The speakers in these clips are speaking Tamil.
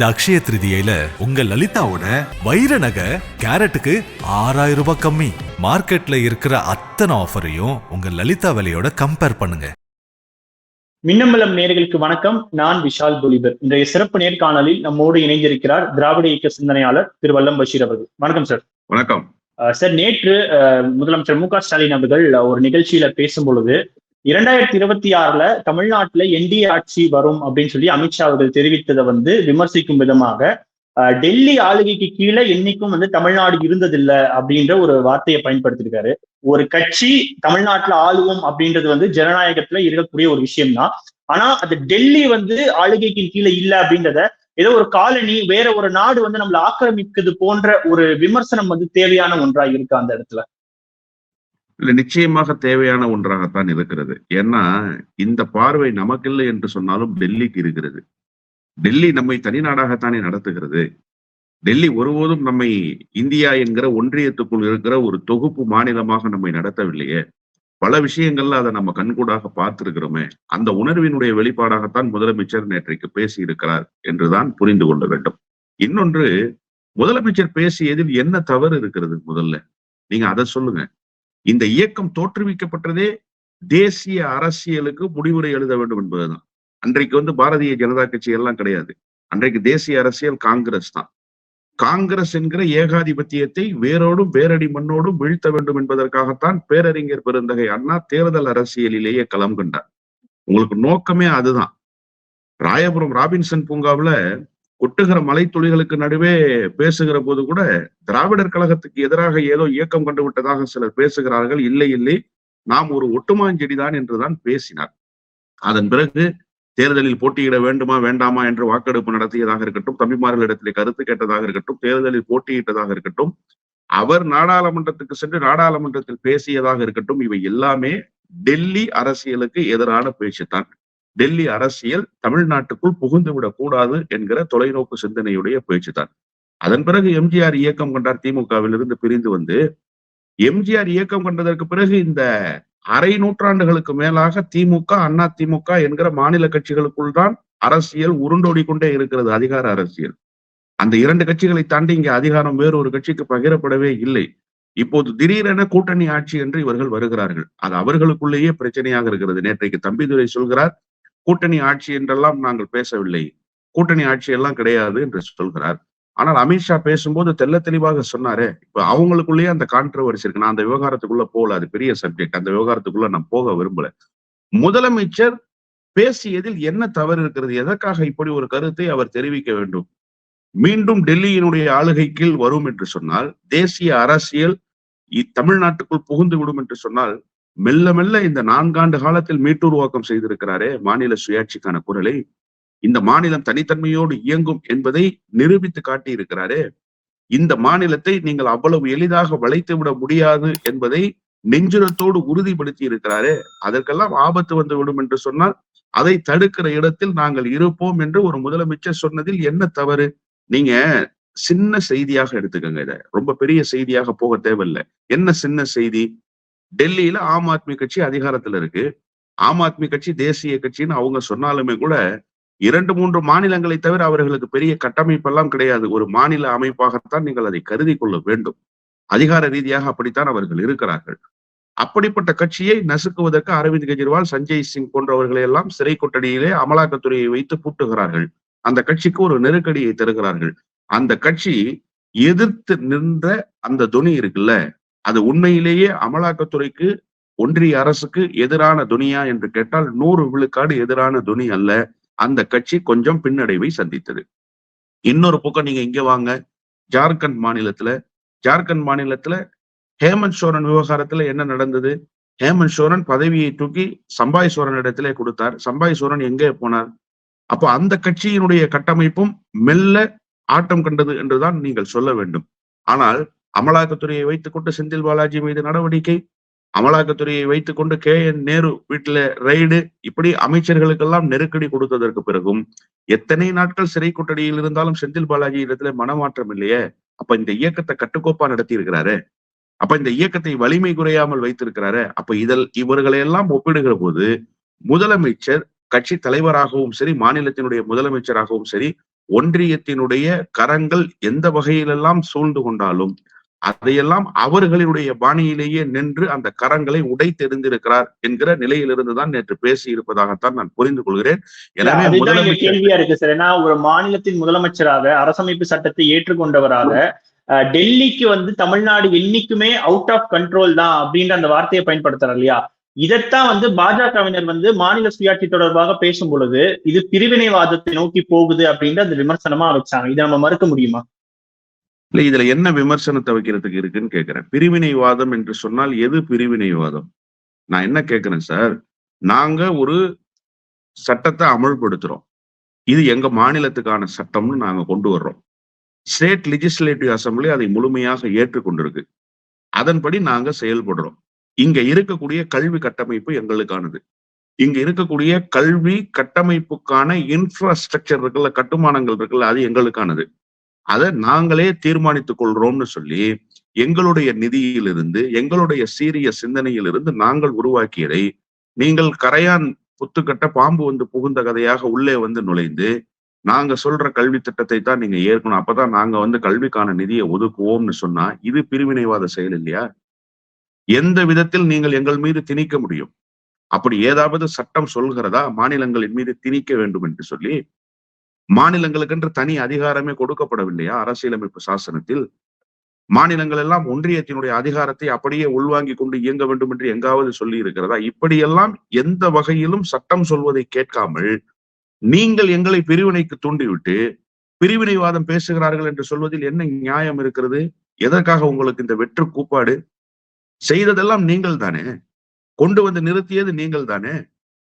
இந்த அக்ஷய திருதியில உங்க லலிதாவோட வைர நகை கேரட்டுக்கு ஆறாயிரம் ரூபாய் கம்மி. மார்க்கெட்ல இருக்கிற அத்தனை ஆஃபரையும் உங்க லலிதா விலையோட கம்பேர் பண்ணுங்க. மின்னம்பலம் நேர்களுக்கு வணக்கம். நான் விஷால் புலிபர் இன்றைய சிறப்பு நேர்காணலில் நம்மோடு இணைந்திருக்கிறார் திராவிட இயக்க சிந்தனையாளர் திரு வல்லம் பஷீர் அவர்கள். வணக்கம் சார். வணக்கம். சார் நேற்று முதலமைச்சர் மு க ஸ்டாலின் அவர்கள் ஒரு நிகழ்ச்சியில பேசும் பொழுது இரண்டாயிரத்தி இருபத்தி ஆறுல தமிழ்நாட்டுல என்டிஏ ஆட்சி வரும் அப்படின்னு சொல்லி அமித்ஷா அவர்கள் தெரிவித்ததை வந்து விமர்சிக்கும் விதமாக டெல்லி ஆளுகைக்கு கீழே என்னைக்கும் வந்து தமிழ்நாடு இருந்ததில்லை அப்படின்ற ஒரு வார்த்தையை பயன்படுத்திருக்காரு ஒரு கட்சி தமிழ்நாட்டுல ஆளுவோம் அப்படின்றது வந்து ஜனநாயகத்துல இருக்கக்கூடிய ஒரு விஷயம்தான். ஆனா அது டெல்லி வந்து ஆளுகைக்கு கீழே இல்ல அப்படின்றத ஏதோ ஒரு காலனி வேற ஒரு நாடு வந்து நம்மள ஆக்கிரமிக்குது போன்ற ஒரு விமர்சனம் வந்து தேவையான ஒன்றா இருக்கு அந்த இடத்துல. இல்லை நிச்சயமாக தேவையான ஒன்றாகத்தான் இருக்கிறது. ஏன்னா இந்த பார்வை நமக்கில்லை என்று சொன்னாலும் டெல்லிக்கு இருக்கிறது. டெல்லி நம்மை தனிநாடாகத்தானே நடத்துகிறது. டெல்லி ஒருபோதும் நம்மை இந்தியா என்கிற ஒன்றியத்துக்குள் இருக்கிற ஒரு தொகுப்பு மாநிலமாக நம்மை நடத்தவில்லையே. பல விஷயங்கள்ல அதை நம்ம கண்கூடாக பார்த்திருக்கிறோமே. அந்த உணர்வினுடைய வெளிப்பாடாகத்தான் முதலமைச்சர் நேற்றைக்கு பேசி இருக்கிறார் என்றுதான் புரிந்து கொள்ள வேண்டும். இன்னொன்று முதலமைச்சர் பேசியதில் என்ன தவறு இருக்கிறது முதல்ல? நீங்க அதை சொல்லுங்க. இந்த இயக்கம் தோற்றுவிக்கப்பட்டதே தேசிய அரசியலுக்கு முடிவுரை எழுத வேண்டும் என்பதுதான். அன்றைக்கு வந்து பாரதிய ஜனதா கட்சி எல்லாம் கிடையாது. அன்றைக்கு தேசிய அரசியல் காங்கிரஸ் தான். காங்கிரஸ் என்கிற ஏகாதிபத்தியத்தை வேரோடும் வேரடி மண்ணோடும் வீழ்த்த வேண்டும் என்பதற்காகத்தான் பேரறிஞர் பெருந்தகை அண்ணா தேர்தல் அரசியலிலேயே களம் கண்டார். உங்களுக்கு நோக்கமே அதுதான். ராயபுரம் ராபின்சன் பூங்காவுல கொட்டுகிற மலைத்துளிகளுக்கு நடுவே பேசுகிற போது கூட திராவிடர் கழகத்துக்கு எதிராக ஏதோ இயக்கம் கண்டு விட்டதாக சிலர் பேசுகிறார்கள். இல்லை இல்லை நாம் ஒரு ஒட்டுமாஞ்செடிதான் என்றுதான் பேசினார். அதன் பிறகு தேர்தலில் போட்டியிட வேண்டுமா வேண்டாமா என்று வாக்கெடுப்பு நடத்தியதாக இருக்கட்டும் தம்பிமார்களிடத்திலே கருத்து கேட்டதாக இருக்கட்டும் தேர்தலில் போட்டியிட்டதாக இருக்கட்டும் அவர் நாடாளுமன்றத்துக்கு சென்று நாடாளுமன்றத்தில் பேசியதாக இருக்கட்டும் இவை எல்லாமே டெல்லி அரசியலுக்கு எதிரான பேச்சுத்தான் டெல்லி அரசியல் தமிழ்நாட்டுக்குள் புகுந்து விடக்கூடாது என்கிற தொலைநோக்கு சிந்தனையுடைய பேச்சுதான். அதன் பிறகு எம்ஜிஆர் இயக்கம் கொண்டார் திமுகவிலிருந்து பிரிந்து வந்து எம்ஜிஆர் இயக்கம் கொண்டதற்கு பிறகு இந்த அரை நூற்றாண்டுகளுக்கு மேலாக திமுக அண்ணா திமுக என்கிற மாநில கட்சிகளுக்குள் தான் அரசியல் உருண்டோடி கொண்டே இருக்கிறது அதிகார அரசியல். அந்த இரண்டு கட்சிகளை தாண்டி இங்கே அதிகாரம் வேறு ஒரு கட்சிக்கு பகிரப்படவே இல்லை. இப்போது திடீரென கூட்டணி ஆட்சி என்று இவர்கள் வருகிறார்கள். அது அவர்களுக்குள்ளேயே பிரச்சனையாக இருக்கிறது. நேற்றைக்கு தம்பிதுரை சொல்கிறார் கூட்டணி ஆட்சி என்றெல்லாம் நாங்கள் பேசவில்லை. கூட்டணி ஆட்சி எல்லாம் கிடையாது என்று சொல்கிறார். ஆனால் அமித்ஷா பேசும்போது தெல்ல தெளிவாக சொன்னாரே இப்ப அவங்களுக்குள்ளேயே அந்த கான்ட்ரவர்சி இருக்கு. நான் அந்த விவகாரத்துக்குள்ள போகல அது பெரிய சப்ஜெக்ட் அந்த விவகாரத்துக்குள்ள நான் போக விரும்பல. முதலமைச்சர் பேசியதில் என்ன தவறு இருக்கிறது? எதற்காக இப்படி ஒரு கருத்தை அவர் தெரிவிக்க வேண்டும்? மீண்டும் டெல்லியினுடைய ஆளுகை கீழ் வரும் என்று சொன்னால் தேசிய அரசியல் தமிழ்நாட்டுக்குள் புகுந்து விடும் என்று சொன்னால் மெல்ல மெல்ல இந்த நான்காண்டு காலத்தில் மீட்டுருவாக்கம் செய்திருக்கிறாரே மாநில சுயாட்சிக்கான குரலை. இந்த மாநிலம் தனித்தன்மையோடு இயங்கும் என்பதை நிரூபித்து காட்டியிருக்கிறாரே. இந்த மாநிலத்தை நீங்கள் அவ்வளவு எளிதாக வளைத்து விட முடியாது என்பதை நெஞ்சுரத்தோடு உறுதிப்படுத்தி இருக்கிறாரே அதற்கெல்லாம் ஆபத்து வந்து விடும் என்று சொன்னால் அதை தடுக்கிற இடத்தில் நாங்கள் இருப்போம் என்று ஒரு முதலமைச்சர் சொன்னதில் என்ன தவறு? நீங்க சின்ன செய்தியாக எடுத்துக்கங்க இதை. ரொம்ப பெரிய செய்தியாக போக தேவையில்லை. என்ன சின்ன செய்தி? டெல்லியில ஆம் ஆத்மி கட்சி அதிகாரத்துல இருக்கு. ஆம் ஆத்மி கட்சி தேசிய கட்சின்னு அவங்க சொன்னாலுமே கூட இரண்டு மூன்று மாநிலங்களை தவிர அவர்களுக்கு பெரிய கட்டமைப்பெல்லாம் கிடையாது. ஒரு மாநில அமைப்பாகத்தான் நீங்கள் அதை கருதி கொள்ள வேண்டும். அதிகார ரீதியாக அப்படித்தான் அவர்கள் இருக்கிறார்கள். அப்படிப்பட்ட கட்சியை நசுக்குவதற்கு அரவிந்த் கெஜ்ரிவால் சஞ்சய் சிங் போன்றவர்களை எல்லாம் சிறை கொட்டடியிலே அமலாக்கத்துறையை வைத்து பூட்டுகிறார்கள். அந்த கட்சிக்கு ஒரு நெருக்கடியை தருகிறார்கள். அந்த கட்சி எதிர்த்து நின்ற அந்த துணி இருக்குல்ல? அது உண்மையிலேயே அமலாக்கத்துறைக்கு ஒன்றிய அரசுக்கு எதிரான துணியா என்று கேட்டால் நூறு விழுக்காடு எதிரான துணி அல்ல. அந்த கட்சி கொஞ்சம் பின்னடைவை சந்தித்தது. இன்னொரு பக்கம் நீங்க இங்க வாங்க. ஜார்க்கண்ட் மாநிலத்துல ஜார்க்கண்ட் மாநிலத்துல ஹேமந்த் சோரன் விவகாரத்துல என்ன நடந்தது? ஹேமந்த் சோரன் பதவியை தூக்கி சம்பாய் சோரன் இடத்திலே கொடுத்தார். சம்பாய் சோரன் எங்கே போனார்? அப்போ அந்த கட்சியினுடைய கட்டமைப்பும் மெல்ல ஆட்டம் கண்டது என்றுதான் நீங்கள் சொல்ல வேண்டும். ஆனால் அமலாக்கத்துறையை வைத்துக்கொண்டு செந்தில் பாலாஜி மீது நடவடிக்கை அமலாக்கத்துறையை வைத்துக்கொண்டு கே. என். நேரு வீட்டுல ரெய்டு இப்படி அமைச்சர்களுக்கெல்லாம் நெருக்கடி கொடுத்ததற்கு பிறகும் எத்தனை நாட்கள் சிறை கொட்டடியில் இருந்தாலும் செந்தில் பாலாஜி இடத்துல மனமாற்றம் இல்லையே? அப்ப இந்த இயக்கத்தை கட்டுக்கோப்பா நடத்தி இருக்கிறாரு அப்ப இந்த இயக்கத்தை வலிமை குறையாமல் வைத்திருக்கிறாரு. அப்ப இதில் இவர்களை எல்லாம் ஒப்பிடுகிற போது முதலமைச்சர் கட்சி தலைவராகவும் சரி மாநிலத்தினுடைய முதலமைச்சராகவும் சரி ஒன்றியத்தினுடைய கரங்கள் எந்த வகையிலெல்லாம் சூழ்ந்து கொண்டாலும் அதையெல்லாம் அவர்களுடைய பாணியிலேயே நின்று அந்த கரங்களை உடைத்தெறிந்திருக்கிறார் என்கிற நிலையிலிருந்து தான் நேற்று பேசி இருப்பதாகத்தான் நான் புரிந்து கொள்கிறேன். எனவே கேள்வியா இருக்கு சார். ஏன்னா ஒரு மாநிலத்தின் முதலமைச்சராக அரசமைப்பு சட்டத்தை ஏற்றுக்கொண்டவராக டெல்லிக்கு வந்து தமிழ்நாடு என்னைக்குமே அவுட் ஆஃப் கண்ட்ரோல் தான் அப்படின்ற அந்த வார்த்தையை பயன்படுத்துறாரு இல்லையா? இதைத்தான் வந்து பாஜகவினர் வந்து மாநில சுயாட்சி தொடர்பாக பேசும் பொழுது இது பிரிவினைவாதத்தை நோக்கி போகுது அப்படின்ற அந்த விமர்சனமா வச்சாங்க. இதை நம்ம மறுக்க முடியுமா? இல்ல இதுல என்ன விமர்சனத்தை வைக்கிறதுக்கு இருக்குன்னு கேக்குறேன் பிரிவினைவாதம் என்று சொன்னால் எது பிரிவினைவாதம்? நான் என்ன கேக்குறேன் சார்? நாங்க ஒரு சட்டத்தை அமல்படுத்துறோம். இது எங்க மாநிலத்துக்கான சட்டம்னு நாங்க கொண்டு வர்றோம். ஸ்டேட் லெஜிஸ்லேட்டிவ் அசம்பிளி அதை முழுமையாக ஏற்றுக்கொண்டிருக்கு. அதன்படி நாங்க செயல்படுறோம். இங்க இருக்கக்கூடிய கல்வி கட்டமைப்பு எங்களுக்கானது. இங்க இருக்கக்கூடிய கல்வி கட்டமைப்புக்கான இன்ஃப்ராஸ்ட்ரக்சர் இருக்குல்ல கட்டுமானங்கள் இருக்குல்ல அது எங்களுக்கானது. அதை நாங்களே தீர்மானித்துக் கொள்றோம்னு சொல்லி எங்களுடைய நிதியிலிருந்து எங்களுடைய சீரிய சிந்தனையிலிருந்து நாங்கள் உருவாக்கியதை நீங்கள் கரையான் புத்துக்கட்ட பாம்பு வந்து புகுந்த கதையாக உள்ளே வந்து நுழைந்து நாங்க சொல்ற கல்வி திட்டத்தை தான் நீங்க ஏற்கணும் அப்பதான் நாங்க வந்து கல்விக்கான நிதியை ஒதுக்குவோம்னு சொன்னா இது பிரிவினைவாத செயல் இல்லையா? எந்த விதத்தில் நீங்கள் எங்கள் மீது திணிக்க முடியும்? அப்படி ஏதாவது சட்டம் சொல்கிறதா? மாநிலங்களின் மீது திணிக்க வேண்டும் என்று சொல்லி மாநிலங்களுக்கென்று தனி அதிகாரமே கொடுக்கப்படவில்லையா? அரசியலமைப்பு சாசனத்தில் மாநிலங்கள் எல்லாம் ஒன்றியத்தினுடைய அதிகாரத்தை அப்படியே உள்வாங்கி கொண்டு இயங்க வேண்டும் என்று எங்காவது சொல்லி இருக்கிறதா? இப்படியெல்லாம் எந்த வகையிலும் சட்டம் சொல்வதை கேட்காமல் நீங்கள் எங்களை பிரிவினைக்கு தூண்டிவிட்டு பிரிவினைவாதம் பேசுகிறார்கள் என்று சொல்வதில் என்ன நியாயம் இருக்கிறது? எதற்காக உங்களுக்கு இந்த வெற்று கூப்பாடு? செய்ததெல்லாம் நீங்கள் தானே கொண்டு வந்து நிறுத்தியது நீங்கள் தானே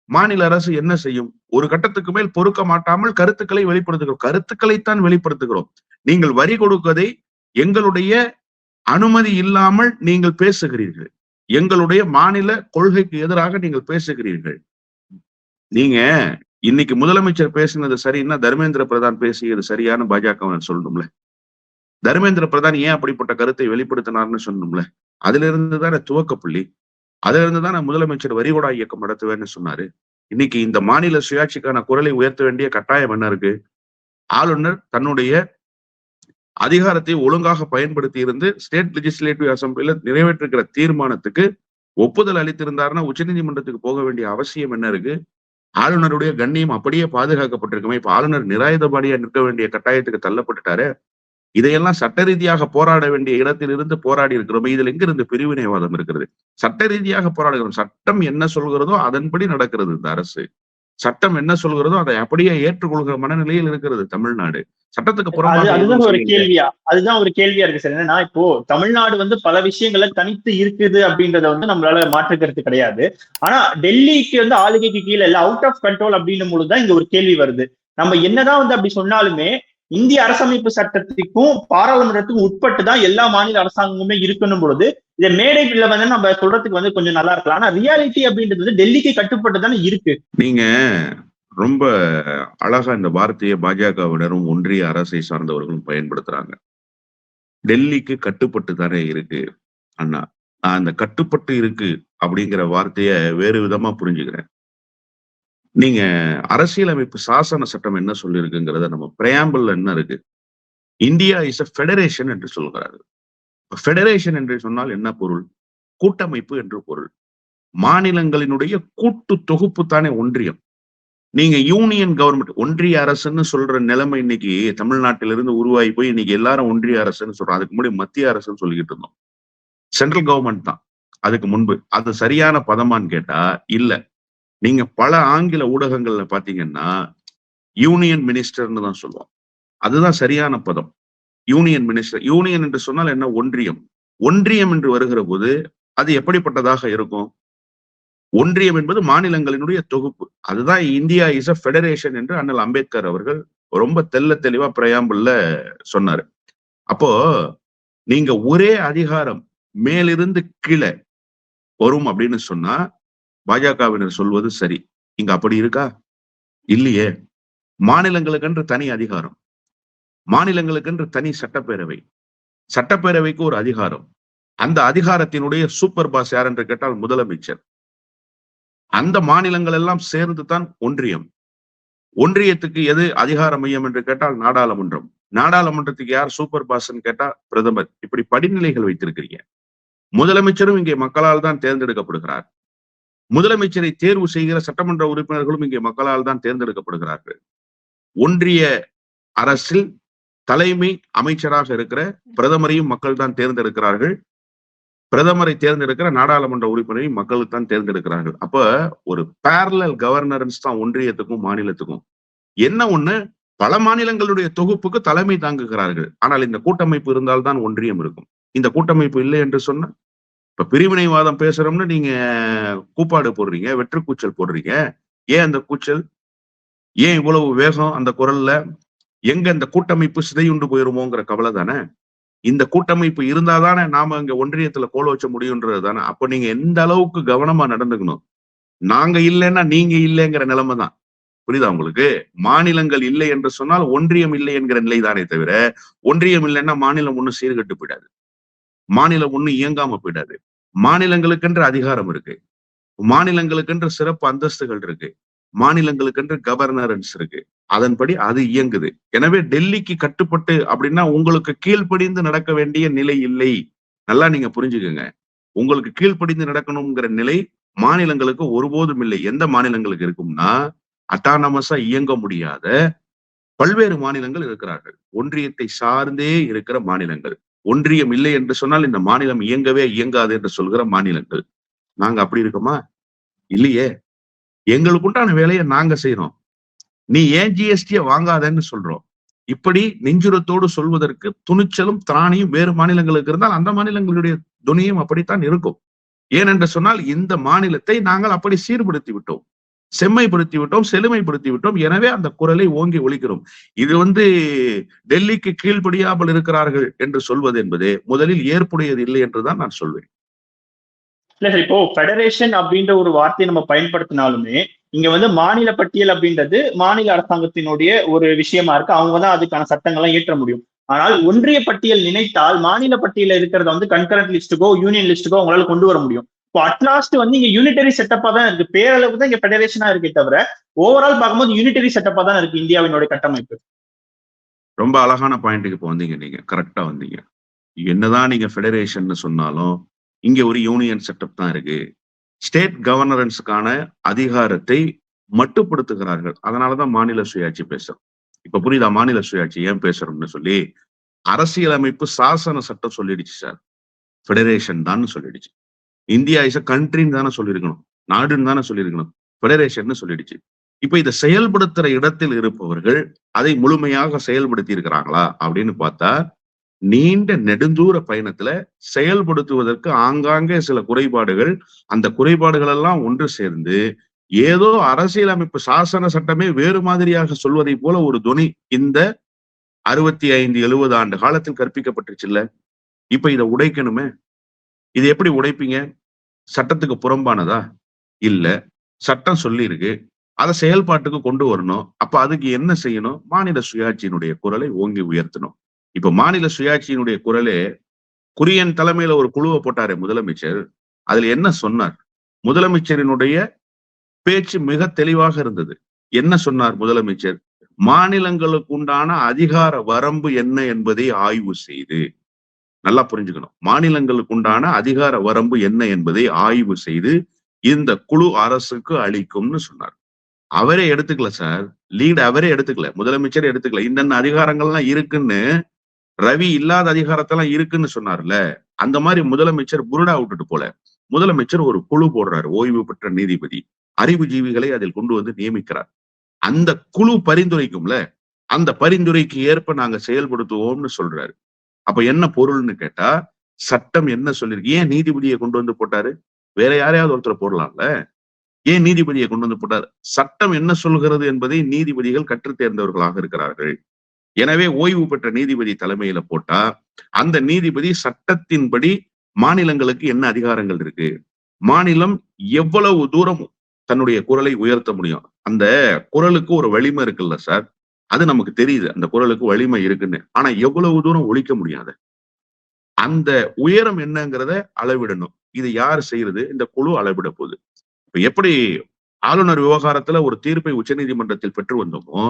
மாநில அரசு என்ன செய்யும்? ஒரு கட்டத்துக்கு மேல் பொறுக்க மாட்டாமல் கருத்துக்களை வெளிப்படுத்துகிறோம். கருத்துக்களைத்தான் வெளிப்படுத்துகிறோம். நீங்கள் வரி கொடுக்கதை எங்களுடைய அனுமதி இல்லாமல் நீங்கள் பேசுகிறீர்கள். எங்களுடைய மாநில கொள்கைக்கு எதிராக நீங்கள் பேசுகிறீர்கள். நீங்க இன்னைக்கு முதலமைச்சர் பேசினது சரின்னா தர்மேந்திர பிரதான் பேசியது சரியான பாஜக சொல்லணும்ல. தர்மேந்திர பிரதான் ஏன் அப்படிப்பட்ட கருத்தை வெளிப்படுத்தினார்னு சொல்லணும்ல. அதுல இருந்து தானே துவக்க புள்ளி. அதுல இருந்து நான் முதலமைச்சர் வரிகொடா இயக்கம் நடத்துவேன்னு சொன்னாரு. இன்னைக்கு இந்த மாநில சுயாட்சிக்கான குரலை உயர்த்த வேண்டிய கட்டாயம் என்ன இருக்கு? ஆளுநர் தன்னுடைய அதிகாரத்தை ஒழுங்காக பயன்படுத்தி இருந்து ஸ்டேட் லெஜிஸ்லேட்டிவ் அசம்பிளில நிறைவேற்றிருக்கிற தீர்மானத்துக்கு ஒப்புதல் அளித்திருந்தாருன்னா உச்சநீதிமன்றத்துக்கு போக வேண்டிய அவசியம் என்ன இருக்கு? ஆளுநருடைய கண்ணியம் அப்படியே பாதுகாக்கப்பட்டிருக்குமே. இப்ப ஆளுநர் நிராயுதபாடியா நிற்க வேண்டிய கட்டாயத்துக்கு தள்ளப்பட்டுட்டாரு. இதையெல்லாம் சட்ட ரீதியாக போராட வேண்டிய இடத்திலிருந்து போராடி இருக்கிறோம். இதுல எங்க இருந்து பிரிவினைவாதம் இருக்கிறது? சட்ட ரீதியாக போராடுகிறோம். சட்டம் என்ன சொல்கிறதோ அதன்படி நடக்கிறது இந்த அரசு. சட்டம் என்ன சொல்கிறதோ அதை அப்படியே ஏற்றுக்கொள்கிற மனநிலையில் இருக்கிறது தமிழ்நாடு. சட்டத்துக்கு அது புறம்பாக அதுதான் ஒரு. கேள்வியா? அதுதான் ஒரு கேள்வியா இருக்கு சார். என்னன்னா இப்போ தமிழ்நாடு வந்து பல விஷயங்கள்ல தனித்து இருக்குது அப்படின்றத வந்து நம்மளால மாற்றுக்கிறது கிடையாது. ஆனா டெல்லிக்கு வந்து ஆளுகைக்கு கீழே இல்ல அவுட் ஆஃப் கண்ட்ரோல் அப்படின்னும் பொழுதுதான் இங்க ஒரு கேள்வி வருது. நம்ம என்னதான் வந்து அப்படி சொன்னாலுமே இந்திய அரசமைப்பு சட்டத்துக்கும் பாராளுமன்றத்துக்கும் உட்பட்டு தான் எல்லா மாநில அரசாங்கமுமே இருக்கணும் பொழுது இதை மேடைக்குள்ள வந்து நம்ம சொல்றதுக்கு வந்து கொஞ்சம் நல்லா இருக்கலாம். ஆனா ரியாலிட்டி அப்படின்றது வந்து டெல்லிக்கு கட்டுப்பட்டு தானே இருக்கு. நீங்க ரொம்ப அழகா இந்த வார்த்தையை பாஜகவினரும் ஒன்றிய அரசை சார்ந்தவர்களும் பயன்படுத்துறாங்க. டெல்லிக்கு கட்டுப்பட்டு தானே இருக்கு அண்ணா. நான் அந்த கட்டுப்பட்டு இருக்கு அப்படிங்கிற வார்த்தைய வேறு விதமா புரிஞ்சுக்கிறேன். நீங்க அரசியலமைப்பு சாசன சட்டம் என்ன சொல்லியிருக்குங்கிறத நம்ம பிரயாம்பிள் என்ன இருக்கு? இந்தியா இஸ் அ ஃபெடரேஷன் என்று சொல்கிறார்கள். ஃபெடரேஷன் என்று சொன்னால் என்ன பொருள்? கூட்டமைப்பு என்று பொருள். மாநிலங்களினுடைய கூட்டு தொகுப்பு தானே ஒன்றியம். நீங்க யூனியன் கவர்மெண்ட் ஒன்றிய அரசுன்னு சொல்ற நிலைமை இன்னைக்கு தமிழ்நாட்டிலிருந்து உருவாகி போய் இன்னைக்கு எல்லாரும் ஒன்றிய அரசுன்னு சொல்றோம். அதுக்கு முன்னாடி மத்திய அரசுன்னு சொல்லிக்கிட்டு இருந்தோம். சென்ட்ரல் கவர்மெண்ட் தான். அதுக்கு முன்பு. அது சரியான பதமான்னு கேட்டா இல்லை. நீங்க பல ஆங்கில ஊடகங்கள்ல பாத்தீங்கன்னா யூனியன் மினிஸ்டர்னு தான் சொல்லுவோம் அதுதான் சரியான பதம். யூனியன் மினிஸ்டர் யூனியன் என்று சொன்னால் என்ன? ஒன்றியம். ஒன்றியம் என்று வருகிற போது அது எப்படிப்பட்டதாக இருக்கும்? ஒன்றியம் என்பது மாநிலங்களினுடைய தொகுப்பு. அதுதான் இந்தியா இஸ் அ ஃபெடரேஷன் என்று அண்ணல் அம்பேத்கர் அவர்கள் ரொம்ப தெல்ல தெளிவா பிரயாம்பிள்ல சொன்னாரு. அப்போ நீங்க ஒரே அதிகாரம் மேலிருந்து கீழே வரும் அப்படின்னு சொன்னா பாஜகவினர் சொல்வது சரி. இங்க அப்படி இருக்கா? இல்லையே. மாநிலங்களுக்கென்று தனி அதிகாரம். மாநிலங்களுக்கென்று தனி சட்டப்பேரவை. சட்டப்பேரவைக்கு ஒரு அதிகாரம். அந்த அதிகாரத்தினுடைய சூப்பர் பாஸ் யார் என்று கேட்டால் முதலமைச்சர். அந்த மாநிலங்கள் எல்லாம் சேர்ந்து தான் ஒன்றியம். ஒன்றியத்துக்கு எது அதிகார மையம் என்று கேட்டால் நாடாளுமன்றம். நாடாளுமன்றத்துக்கு யார் சூப்பர் பாஸ்ன்னு கேட்டா பிரதமர். இப்படி படிநிலைகள் வைத்திருக்கிறீங்க. முதலமைச்சரும் இங்கே மக்களால் தான் தேர்ந்தெடுக்கப்படுகிறார். முதலமைச்சரை தேர்வு செய்கிற சட்டமன்ற உறுப்பினர்களும் இங்கே மக்களால் தான் தேர்ந்தெடுக்கப்படுகிறார்கள். ஒன்றிய அரசில் தலைமை அமைச்சராக இருக்கிற பிரதமரையும் மக்கள் தான் தேர்ந்தெடுக்கிறார்கள். பிரதமரை தேர்ந்தெடுக்கிற நாடாளுமன்ற உறுப்பினரையும் மக்கள் தான் தேர்ந்தெடுக்கிறார்கள். அப்ப ஒரு பேரலல் கவர்னரன்ஸ் தான் ஒன்றியத்துக்கும் மாநிலத்துக்கும். என்ன ஒண்ணு? பல மாநிலங்களுடைய தொகுப்புக்கு தலைமை தாங்குகிறார்கள். ஆனால் இந்த கூட்டமைப்பு இருந்தால்தான் ஒன்றியம் இருக்கும். இந்த கூட்டமைப்பு இல்லை என்று சொன்ன இப்ப பிரிவினைவாதம் பேசுறோம்னு நீங்க கூப்பாடு போடுறீங்க வெற்று கூச்சல் போடுறீங்க. ஏன் அந்த கூச்சல்? ஏன் இவ்வளவு வேகம் அந்த குரல்ல? எங்க இந்த கூட்டமைப்பு சிதையுண்டு போயிருமோங்கிற கவலை தானே? இந்த கூட்டமைப்பு இருந்தாதானே நாம இங்க ஒன்றியத்துல கோல வச்ச முடியுன்றது தானே? அப்ப நீங்க எந்த அளவுக்கு கவனமா நடந்துக்கணும்? நாங்க இல்லைன்னா நீங்க இல்லைங்கிற நிலைமை தான். புரியுதா உங்களுக்கு? மாநிலங்கள் இல்லை என்று சொன்னால் ஒன்றியம் இல்லை என்கிற நிலை தானே தவிர ஒன்றியம் இல்லைன்னா மாநிலம் ஒண்ணு சீர்கட்டு போயிடாது. மாநிலம் ஒண்ணு இயங்காம போயிடாது. மாநிலங்களுக்கென்று அதிகாரம் இருக்கு. மாநிலங்களுக்கென்று சிறப்பு அந்தஸ்துகள் இருக்கு. மாநிலங்களுக்கென்று கவர்னரன்ஸ் இருக்கு. அதன்படி அது இயங்குது. எனவே டெல்லிக்கு கட்டுப்பட்டு அப்படின்னா உங்களுக்கு கீழ்ப்படிந்து நடக்க வேண்டிய நிலை இல்லை. நல்லா நீங்க புரிஞ்சுக்கோங்க. உங்களுக்கு கீழ்ப்படிந்து நடக்கணுங்கிற நிலை மாநிலங்களுக்கு ஒருபோதும் இல்லை. எந்த மாநிலங்களுக்கு இருக்கும்னா அட்டானமஸா இயங்க முடியாத பல்வேறு மாநிலங்கள் இருக்கிறார்கள். ஒன்றியத்தை சார்ந்தே இருக்கிற மாநிலங்கள். ஒன்றியம் இல்லை என்று சொன்னால் இந்த மாநிலம் இயங்கவே இயங்காது என்று சொல்கிற மாநிலங்கள். நாங்க அப்படி இருக்கோமா? இல்லையே. எங்களுக்கு உண்டான வேலையை நாங்க செய்யறோம் நீ ஏன் ஜிஎஸ்டியை வாங்காதன்னு சொல்றோம். இப்படி நெஞ்சுரத்தோடு சொல்வதற்கு துணிச்சலும் திராணியும் வேறு மாநிலங்களுக்கு இருந்தால் அந்த மாநிலங்களுடைய துணியும் அப்படித்தான் இருக்கும். ஏனென்று சொன்னால் இந்த மாநிலத்தை நாங்கள் அப்படி சீர்படுத்தி விட்டோம். செம்மைப்படுத்தி விட்டோம் செழுமைப்படுத்தி விட்டோம் எனவே அந்த குரலை ஓங்கி ஒழிக்கிறோம் இது வந்து டெல்லிக்கு கீழ்ப்படியாமல் இருக்கிறார்கள் என்று சொல்வது என்பது முதலில் ஏற்புடையது இல்லை என்றுதான் நான் சொல்வேன். இல்ல சார் இப்போ ஃபெடரேஷன் அப்படின்ற ஒரு வார்த்தையை நம்ம பயன்படுத்தினாலுமே இங்க வந்து மாநில பட்டியல் அப்படின்றது மாநில அரசாங்கத்தினுடைய ஒரு விஷயமா இருக்கு. அவங்க தான் அதுக்கான சட்டங்கள்லாம் இயற்ற முடியும். ஆனால் ஒன்றிய பட்டியல் நினைத்தால் மாநில பட்டியல இருக்கிறத வந்து கன்கரண்ட் லிஸ்ட்டுக்கோ யூனியன் லிஸ்ட்டுக்கோ அவங்களால கொண்டு வர முடியும். இப்போ அட்லாஸ்ட் வந்து இங்க யூனிட்டரி செட்டப்பா தான் இருக்கு. பேரளவு தான் இங்க ஃபெடரேஷனா இருக்கே தவிர ஓவரால் பார்க்கும்போது யூனிட்டரி செட்டப்பா தான் இருக்கு இந்தியாவினுடைய கட்டமைப்பு. ரொம்ப அழகான பாயிண்ட்டுக்கு இப்போ வந்தீங்க நீங்க. கரெக்டா வந்தீங்க. என்னதான் நீங்க ஃபெடரேஷன் சொன்னாலும் இங்க ஒரு யூனியன் செட்டப் தான் இருக்கு. ஸ்டேட் கவர்னரன்ஸுக்கான அதிகாரத்தை மட்டுப்படுத்துகிறார்கள். அதனாலதான் மாநில சுயாட்சி பேசுறோம். இப்ப புரியுதா? மாநில சுயாட்சி ஏன் பேசுறோம்னு சொல்லி அரசியலமைப்பு சாசன சட்டம் சொல்லிடுச்சு சார். ஃபெடரேஷன் தான் சொல்லிடுச்சு. இந்தியா இஸ் அ கண்ட்ரின்னு தானே சொல்லியிருக்கணும். நாடுன்னு தானே சொல்லியிருக்கணும். ஃபெடரேஷன் சொல்லிடுச்சு. இப்ப இதை செயல்படுத்துற இடத்தில் இருப்பவர்கள் அதை முழுமையாக செயல்படுத்தி இருக்கிறாங்களா அப்படின்னு பார்த்தா நீண்ட நெடுந்தூர பயணத்துல செயல்படுத்துவதற்கு ஆங்காங்கே சில குறைபாடுகள் அந்த குறைபாடுகள் எல்லாம் ஒன்று சேர்ந்து ஏதோ அரசியலமைப்பு சாசன சட்டமே வேறு மாதிரியாக சொல்வதை போல ஒரு துணி இந்த அறுபத்தி ஐந்து எழுபது ஆண்டு காலத்தில் கற்பிக்கப்பட்டுச்சுல்ல இப்ப இதை உடைக்கணுமே? இது எப்படி உடைப்பீங்க? சட்டத்துக்கு புறம்பானதா? இல்ல. சட்டம் சொல்லியிருக்கு. அதை செயல்பாட்டுக்கு கொண்டு வரணும். அப்ப அதுக்கு என்ன செய்யணும்? மாநில சுயாட்சியினுடைய குரலை ஓங்கி உயர்த்தணும். இப்ப மாநில சுயாட்சியினுடைய குரலே குரியன் தலைமையில ஒரு குழுவை போட்டாரு முதலமைச்சர். அதுல என்ன சொன்னார்? முதலமைச்சரினுடைய பேச்சு மிக தெளிவாக இருந்தது. என்ன சொன்னார் முதலமைச்சர்? மாநிலங்களுக்கு உண்டான அதிகார வரம்பு என்ன என்பதை ஆய்வு செய்து நல்லா புரிஞ்சுக்கணும். மாநிலங்களுக்கு உண்டான அதிகார வரம்பு என்ன என்பதை ஆய்வு செய்து இந்த குழு அரசுக்கு அளிக்கும்னு சொன்னார். அவரே எடுத்துக்கல சார். லீட் அவரே எடுத்துக்கல. முதலமைச்சர் எடுத்துக்கல. இந்த அதிகாரங்கள்லாம் இருக்குன்னு ரவி இல்லாத அதிகாரத்தெல்லாம் இருக்குன்னு சொன்னார்ல. அந்த மாதிரி முதலமைச்சர் புருடா விட்டுட்டு போல. முதலமைச்சர் ஒரு குழு போடுறாரு ஓய்வு பெற்ற நீதிபதி. அறிவுஜீவிகளை அதில் கொண்டு வந்து நியமிக்கிறார். அந்த குழு பரிந்துரைக்கும்ல அந்த பரிந்துரைக்கு ஏற்ப நாங்க செயல்படுத்துவோம்னு சொல்றாரு. அப்ப என்ன பொருள்னு கேட்டா சட்டம் என்ன சொல்லிருக்கு? ஏன் நீதிபதியை கொண்டு வந்து போட்டாரு? வேற யாரையாவது ஒருத்தர் போடலாம்ல? ஏன் நீதிபதியை கொண்டு வந்து போட்டார்? சட்டம் என்ன சொல்கிறது என்பதை நீதிபதிகள் கற்றுத் தேர்ந்தவர்களாக இருக்கிறார்கள். எனவே ஓய்வு பெற்ற நீதிபதி தலைமையில போட்டா அந்த நீதிபதி சட்டத்தின்படி மாநிலங்களுக்கு என்ன அதிகாரங்கள் இருக்கு? மாநிலம் எவ்வளவு தூரம் தன்னுடைய குரலை உயர்த்த முடியும்? அந்த குரலுக்கு ஒரு வலிமை இருக்குல்ல சார்? அது நமக்கு தெரியுது. அந்த குரலுக்கு வலிமை இருக்குன்னு. ஆனா எவ்வளவு தூரம் ஒழிக்க முடியாது. அந்த உயரம் என்னங்கிறத அளவிடணும். இது யார் செய்யறது? இந்த குழு அளவிட போகுது. இப்ப எப்படி ஆளுநர் விவகாரத்துல ஒரு தீர்ப்பை உச்சநீதிமன்றத்தில் பெற்று வந்தோமோ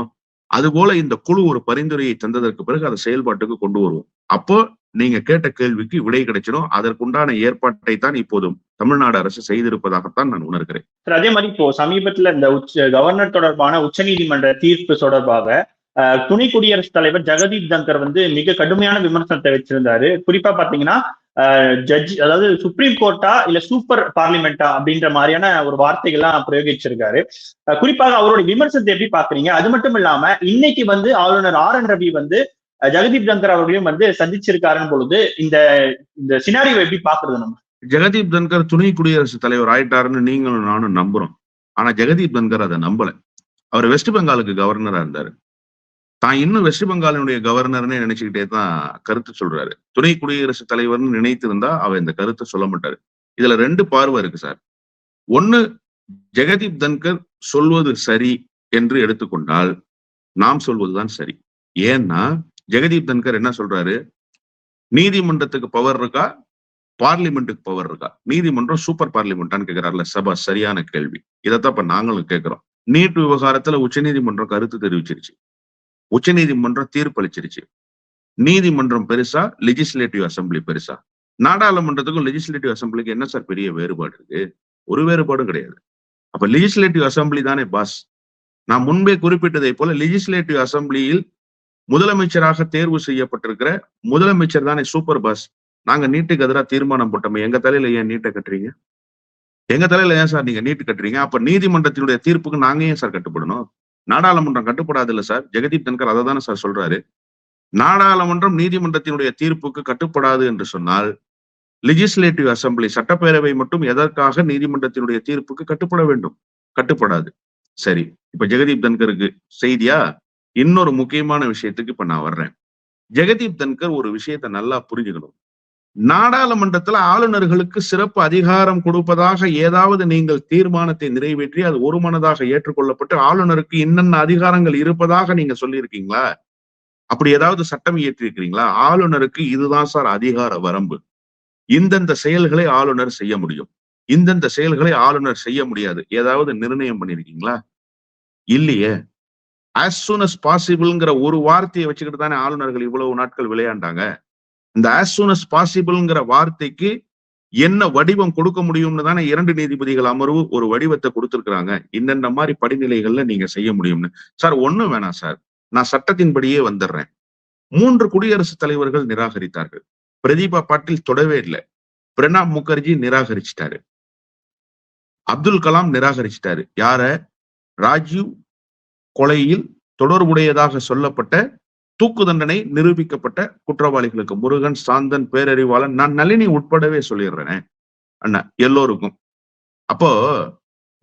அதுபோல இந்த குழு ஒரு பரிந்துரையை தந்ததற்கு பிறகு அதை செயல்பாட்டுக்கு கொண்டு வருவோம். அப்போ நீங்க கேட்ட கேள்விக்கு விடை கிடைச்சிடும் அதற்குண்டான ஏற்பாட்டை தான் இப்போதும் தமிழ்நாடு அரசு செய்திருப்பதாகத்தான் நான் உணர்கிறேன். சார் அதே மாதிரி இப்போ சமீபத்துல இந்த உச்ச கவர்னர் தொடர்பான உச்சநீதிமன்ற தீர்ப்பு தொடர்பாக துணை குடியரசுத் தலைவர் ஜெகதீப் தங்கர் வந்து மிக கடுமையான விமர்சனத்தை வச்சிருந்தாரு. குறிப்பா பாத்தீங்கன்னா ஜட்ஜ் அதாவது சுப்ரீம் கோர்ட்டா இல்ல சூப்பர் பார்லிமெண்டா அப்படின்ற மாதிரியான ஒரு வார்த்தைகள்லாம் பிரயோகிச்சிருக்காரு. அஹ், குறிப்பாக அவருடைய விமர்சனத்தை எப்படி பாக்குறீங்க? அது மட்டும் இல்லாம இன்னைக்கு வந்து ஆளுநர் ஆர் என் ரவி வந்து ஜெகதீப் தங்கர் அவர்களையும் வந்து சந்திச்சிருக்காருன்னு பொழுது இந்த இந்த சினாரியோ எப்படி பாக்குறது நம்ம? ஜெகதீப் தன்கர் துணை குடியரசுத் தலைவர் ஆயிட்டாருன்னு நீங்களும் நானும் நம்புறோம். ஆனா ஜெகதீப் தன்கர் அதை நம்பல. அவர் வெஸ்ட் பெங்காலுக்கு கவர்னரா இருந்தாரு. தான் இன்னும் வெஸ்ட் பெங்காலினுடைய கவர்னர்னே நினைச்சுக்கிட்டே தான் கருத்து சொல்றாரு. துணை குடியரசுத் தலைவர்னு நினைத்திருந்தா அவர் இந்த கருத்தை சொல்ல மாட்டாரு. இதுல ரெண்டு பார்வை இருக்கு சார். ஒண்ணு ஜெகதீப் தன்கர் சொல்வது சரி என்று எடுத்துக்கொண்டால் நாம் சொல்வதுதான் சரி. ஏன்னா ஜெகதீப் தன்கர் என்ன சொல்றாரு? நீதிமன்றத்துக்கு பவர் இருக்கா? பார்லிமெண்ட்டுக்கு பவர் இருக்கா? நீதிமன்றம் சூப்பர் பார்லிமெண்டான்னு கேட்கிறாருல சபா சரியான கேள்வி. இதைத்தான் இப்ப நாங்களும் கேட்கிறோம் நீட் விவகாரத்துல உச்சநீதிமன்றம் கருத்து தெரிவிச்சிருச்சு. உச்சநீதிமன்றம் தீர்ப்பளிச்சிருச்சு நீதிமன்றம் பெருசா லெஜிஸ்லேட்டிவ் அசம்பிளி பெருசா? நாடாளுமன்றத்துக்கும் லெஜிஸ்லேட்டிவ் அசம்பிளிக்கு என்ன சார் பெரிய வேறுபாடு இருக்கு? ஒரு வேறுபாடும் கிடையாது. அப்ப லெஜிஸ்லேட்டிவ் அசம்பிளி தானே பாஸ் நான் முன்பே குறிப்பிட்டதை போல லெஜிஸ்லேட்டிவ் அசம்பிளியில் முதலமைச்சராக தேர்வு செய்யப்பட்டிருக்கிற முதலமைச்சர் தானே சூப்பர் பாஸ் நாங்க நீட்டுக்கு எதிராக தீர்மானம் போட்டோமே. எங்க தலையில ஏன் நீட்டை கட்டுறீங்க? எங்க தலையில ஏன் சார் நீங்க நீட்டு கட்டுறீங்க? அப்ப நீதிமன்றத்தினுடைய தீர்ப்புக்கு நாங்க ஏன் சார் கட்டுப்படணும்? நாடாளுமன்றம் கட்டுப்படாது இல்ல சார்? ஜெகதீப் தன்கர் அதை தானே சார் சொல்றாரு. நாடாளுமன்றம் நீதிமன்றத்தினுடைய தீர்ப்புக்கு கட்டுப்படாது என்று சொன்னால் லெஜிஸ்லேட்டிவ் அசம்பிளி சட்டப்பேரவை மட்டும் எதற்காக நீதிமன்றத்தினுடைய தீர்ப்புக்கு கட்டுப்பட வேண்டும்? கட்டுப்படாது. சரி இப்ப ஜெகதீப் தன்கருக்கு செய்தியா? இன்னொரு முக்கியமான விஷயத்துக்கு இப்ப நான் வர்றேன். ஜெகதீப் தன்கர் ஒரு விஷயத்தை நல்லா புரிஞ்சுக்கணும். நாடாளுமன்றத்துல ஆளுநர்களுக்கு சிறப்பு அதிகாரம் கொடுப்பதாக ஏதாவது நீங்கள் தீர்மானத்தை நிறைவேற்றி அது ஒரு மனதாக ஏற்றுக்கொள்ளப்பட்டு ஆளுநருக்கு என்னென்ன அதிகாரங்கள் இருப்பதாக நீங்க சொல்லியிருக்கீங்களா? அப்படி ஏதாவது சட்டம் இயற்றிருக்கிறீங்களா? ஆளுநருக்கு இதுதான் சார் அதிகார வரம்பு. இந்தந்த செயல்களை ஆளுநர் செய்ய முடியும். இந்தந்த செயல்களை ஆளுநர் செய்ய முடியாது. ஏதாவது நிர்ணயம் பண்ணிருக்கீங்களா? இல்லையே. ஆஸ் சூன் அஸ் பாசிபிள்ங்கிற ஒரு வார்த்தையை வச்சுக்கிட்டு தானே ஆளுநர்கள் இவ்வளவு நாட்கள் விளையாண்டாங்க. இந்த ஆஸ் சூன் அஸ் பாசிபிள்ங்கிற வார்த்தைக்கு என்ன வடிவம் கொடுக்க முடியும்னு தானே இரண்டு நீதிபதிகள் அமர்வு ஒரு வடிவத்தை கொடுத்திருக்கிறாங்க. இன்னென்ன மாதிரி படிநிலைகள்ல நீங்க செய்ய முடியும்னு. சார் ஒண்ணும் வேணாம் சார். நான் சட்டத்தின்படியே வந்துடுறேன் மூன்று குடியரசுத் தலைவர்கள் நிராகரித்தார்கள். பிரதீபா பாட்டில் தொடவே இல்லை. பிரணாப் முகர்ஜி நிராகரிச்சிட்டாரு. அப்துல் கலாம் நிராகரிச்சிட்டாரு. யார? ராஜீவ் கொலையில் தொடர்புடையதாக சொல்லப்பட்ட தூக்கு தண்டனை நிரூபிக்கப்பட்ட குற்றவாளிகளுக்கு முருகன் சாந்தன் பேரறிவாளன் நான் நளினி உட்படவே சொல்லிடுறேன். அண்ணா எல்லோருக்கும். அப்போ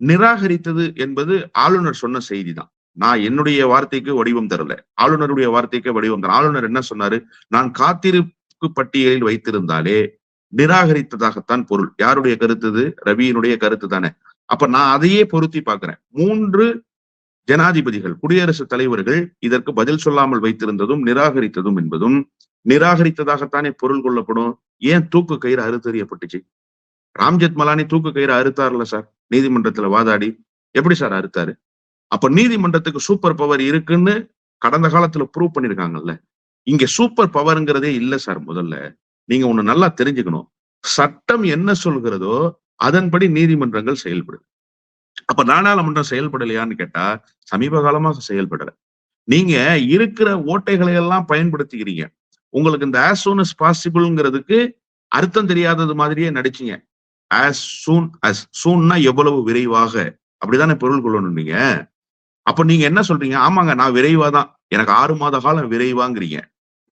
நிராகரித்தது என்பது ஆளுநர் சொன்ன செய்தி தான் நான் என்னுடைய வார்த்தைக்கு வடிவம் தரல. ஆளுநருடைய வார்த்தைக்கு வடிவம் தரேன் ஆளுநர் என்ன சொன்னாரு? நான் காத்திருப்பு பட்டியலில் வைத்திருந்தாலே நிராகரித்ததாகத்தான் பொருள். யாருடைய கருத்து இது? ரவியினுடைய கருத்து தானே. அப்ப நான் அதையே பொருத்தி பாக்குறேன் மூன்று ஜனாதிபதிகள் குடியரசுத் தலைவர்கள் இதற்கு பதில் சொல்லாமல் வைத்திருந்ததும் நிராகரித்ததும் என்பதும் நிராகரித்ததாகத்தானே பொருள் கொள்ளப்படும்? ஏன் தூக்கு கயிறு அறுத்தறியப்பட்டுச்சு ராம்ஜெத் மலானி தூக்கு கயிறு அறுத்தார்ல சார் நீதிமன்றத்துல வாதாடி. எப்படி சார் அறுத்தாரு? அப்ப நீதிமன்றத்துக்கு சூப்பர் பவர் இருக்குன்னு கடந்த காலத்துல ப்ரூவ் பண்ணிருக்காங்கல்ல. இங்க சூப்பர் பவர்ங்கிறதே இல்ல சார் முதல்ல. நீங்க ஒண்ணு நல்லா தெரிஞ்சுக்கணும். சட்டம் என்ன சொல்கிறதோ அதன்படி நீதிமன்றங்கள் செயல்படுது. அப்ப நாடாளுமன்றம் செயல்படலையான்னு கேட்டா சமீப காலமாக செயல்படல. நீங்க இருக்கிற ஓட்டைகளை எல்லாம் பயன்படுத்திக்கிறீங்க. உங்களுக்கு இந்த ஆஸ் சூன் அஸ் பாசிபிள்ங்கிறதுக்கு அர்த்தம் தெரியாதது மாதிரியே நடிச்சீங்க. ஆஸ் சூன் அஸ் சூன்னா எவ்வளவு விரைவாக? அப்படிதானே பொருள் கொள்ளணும் நீங்க. அப்ப நீங்க என்ன சொல்றீங்க? ஆமாங்க நான் விரைவா தான் எனக்கு ஆறு மாத காலம் விரைவாங்கிறீங்க.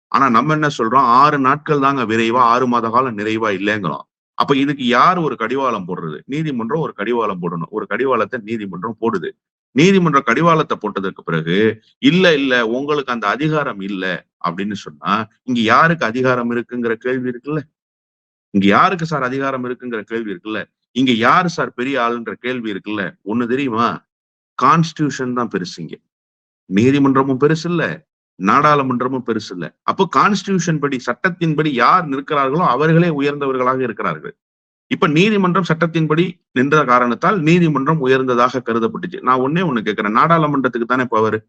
ஆனா நம்ம என்ன சொல்றோம்? ஆறு நாட்கள் தாங்க விரைவா ஆறு மாத காலம் நிறைவா இல்லைங்கிறோம். அப்ப இதுக்கு யார் ஒரு கடிவாளம் போடுறது? நீதிமன்றம் ஒரு கடிவாளம் போடணும். ஒரு கடிவாளத்தை நீதிமன்றம் போடுது. நீதிமன்றம் கடிவாளத்தை போட்டதற்கு பிறகு இல்ல இல்ல உங்களுக்கு அந்த அதிகாரம் இல்ல அப்படின்னு சொன்னா இங்க யாருக்கு அதிகாரம் இருக்குங்கிற கேள்வி இருக்குல்ல? இங்க யாருக்கு சார் அதிகாரம் இருக்குங்கிற கேள்வி இருக்குல்ல? இங்க யாரு சார் பெரிய ஆளுன்ற கேள்வி இருக்குல்ல? ஒண்ணு தெரியுமா? கான்ஸ்டியூஷன் தான் பெருசு இங்க. நீதிமன்றமும் பெருசு இல்ல. நாடாளுமன்றமும் பெருசு இல்ல. அப்போ கான்ஸ்டியூஷன் படி சட்டத்தின்படி யார் நிற்கிறார்களோ அவர்களே உயர்ந்தவர்களாக இருக்கிறார்கள். இப்ப நீதிமன்றம் சட்டத்தின்படி நின்ற காரணத்தால் நீதிமன்றம் உயர்ந்ததாக கருதப்பட்டுச்சு. நான் ஒன்னே ஒண்ணு கேட்கிறேன் நாடாளுமன்றத்துக்கு தானே பவர்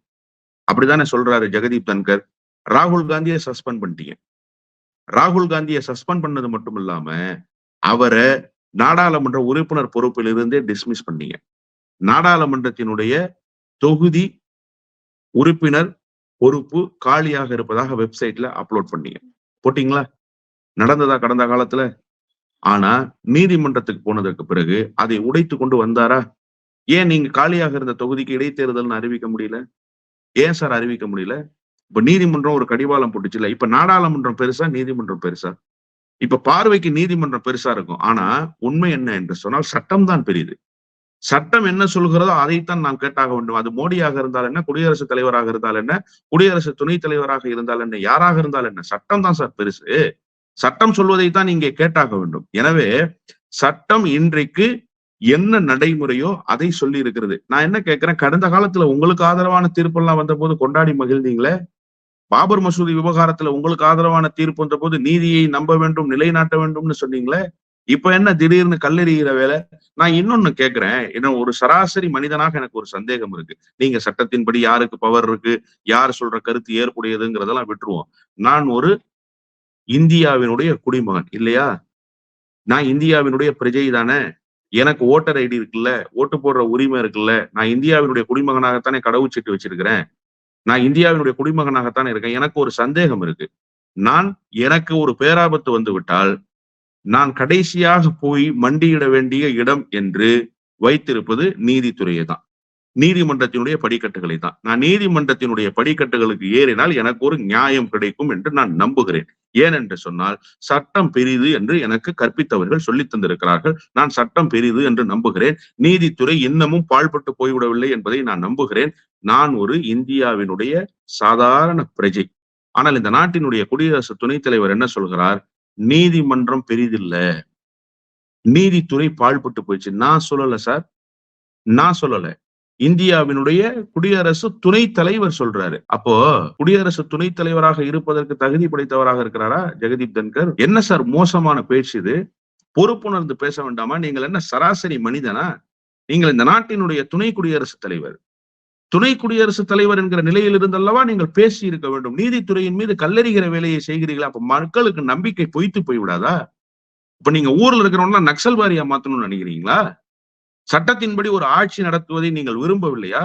அப்படித்தானே சொல்றாரு ஜெகதீப் தன்கர். ராகுல் காந்தியை சஸ்பெண்ட் பண்ணிட்டீங்க. ராகுல் காந்தியை சஸ்பெண்ட் பண்ணது மட்டும் இல்லாம அவரை நாடாளுமன்ற உறுப்பினர் பொறுப்பில் இருந்தே டிஸ்மிஸ் பண்ணீங்க. நாடாளுமன்றத்தினுடைய தொகுதி உறுப்பினர் பொறுப்பு காலியாக இருப்பதாக வெப்சைட்ல அப்லோட் பண்ணீங்க. போட்டீங்களா? நடந்ததா கடந்த காலத்துல? ஆனா நீதிமன்றத்துக்கு போனதற்கு பிறகு அதை உடைத்து கொண்டு வந்தாரா? ஏன் நீங்க காலியாக இருந்த தொகுதிக்கு இடைத்தேர்தல்னு அறிவிக்க முடியல? ஏன் சார் அறிவிக்க முடியல? இப்ப நீதிமன்றம் ஒரு கடிவாளம் போட்டுச்சுல இப்ப நாடாளுமன்றம் பெருசா நீதிமன்றம் பெருசா? இப்ப பார்வைக்கு நீதிமன்றம் பெருசா இருக்கும். ஆனா உண்மை என்ன என்று சொன்னால் சட்டம் தான் பெரியது சட்டம் என்ன சொல்கிறதோ அதைத்தான் நாம் கேட்டாக வேண்டும். அது மோடியாக இருந்தால் என்ன? குடியரசுத் தலைவராக இருந்தால் என்ன? குடியரசு துணைத் தலைவராக இருந்தால் என்ன? யாராக இருந்தால் என்ன? சட்டம் தான் சார் பெருசு. சட்டம் சொல்வதைத்தான் இங்கே கேட்டாக வேண்டும். எனவே சட்டம் இன்றைக்கு என்ன நடைமுறையோ அதை சொல்லி இருக்கிறது நான் என்ன கேட்கிறேன்? கடந்த காலத்துல உங்களுக்கு ஆதரவான தீர்ப்பெல்லாம் வந்த போது கொண்டாடி மகிழ்ந்தீங்களே? பாபர் மசூதி விவகாரத்துல உங்களுக்கு ஆதரவான தீர்ப்பு வந்த போது நீதியை நம்ப வேண்டும் நிலைநாட்ட வேண்டும்னு சொன்னீங்களே? இப்ப என்ன திடீர்னு கல்லெறிகிற வேலை நான் இன்னொன்னு கேட்கிறேன் இன்னும் ஒரு சராசரி மனிதனாக எனக்கு ஒரு சந்தேகம் இருக்கு. நீங்க சட்டத்தின்படி யாருக்கு பவர் இருக்கு? யார் சொல்ற கருத்து ஏற்புடையதுங்கிறதெல்லாம் விட்டுருவோம். நான் ஒரு இந்தியாவினுடைய குடிமகன் இல்லையா? நான் இந்தியாவினுடைய பிரஜை தானே. எனக்கு ஓட்டர் ஐடி இருக்குல்ல ஓட்டு போடுற உரிமை இருக்குல்ல நான் இந்தியாவினுடைய குடிமகனாகத்தானே கடவுச்சீட்டு வச்சிருக்கிறேன். நான் இந்தியாவினுடைய குடிமகனாகத்தானே இருக்கேன். எனக்கு ஒரு சந்தேகம் இருக்கு. நான் எனக்கு ஒரு பேராபத்து வந்து விட்டால் நான் கடைசியாக போய் மண்டியிட வேண்டிய இடம் என்று வைத்திருப்பது நீதித்துறையை தான் நீதிமன்றத்தினுடைய படிக்கட்டுகளை தான் நான் நீதிமன்றத்தினுடைய படிக்கட்டுகளுக்கு ஏறினால் எனக்கு ஒரு நியாயம் கிடைக்கும் என்று நான் நம்புகிறேன். ஏனென்று சொன்னால் சட்டம் பெரிது என்று எனக்கு கற்பித்தவர்கள் சொல்லி தந்திருக்கிறார்கள். நான் சட்டம் பெரிது என்று நம்புகிறேன். நீதித்துறை இன்னமும் பாழ்பட்டு போய்விடவில்லை என்பதை நான் நம்புகிறேன். நான் ஒரு இந்தியாவினுடைய சாதாரண பிரஜை. ஆனால் இந்த நாட்டினுடைய குடியரசு துணைத் தலைவர் என்ன சொல்கிறார்? நீதிமன்றம் பெரிதில்ல. நீதித்துறை பாழ்பட்டு போயிடுச்சு. நான் சொல்லல சார். நான் சொல்லல. இந்தியாவினுடைய குடியரசு துணைத் தலைவர் சொல்றாரு. அப்போ குடியரசு துணைத் தலைவராக இருப்பதற்கு தகுதி படைத்தவராக இருக்கிறாரா ஜெகதீப் தன்கர்? என்ன சார் மோசமான பேச்சு இது? பொறுப்புணர்ந்து பேச வேண்டாமா? நீங்கள் என்ன சராசரி மனிதனா? நீங்கள் இந்த நாட்டினுடைய துணை குடியரசுத் தலைவர். துணை குடியரசுத் தலைவர் என்கிற நிலையில் இருந்தல்லவா நீங்கள் பேசி இருக்க வேண்டும். நீதித்துறையின் மீது கல்லறிகிற வேலையை செய்கிறீர்களா? அப்ப மக்களுக்கு நம்பிக்கை பொய்த்து போய்விடாதா? இப்ப நீங்க ஊர்ல இருக்கிறவங்க நக்சல்வாரியா மாத்தணும்னு நினைக்கிறீங்களா? சட்டத்தின்படி ஒரு ஆட்சி நடத்துவதை நீங்கள் விரும்பவில்லையா?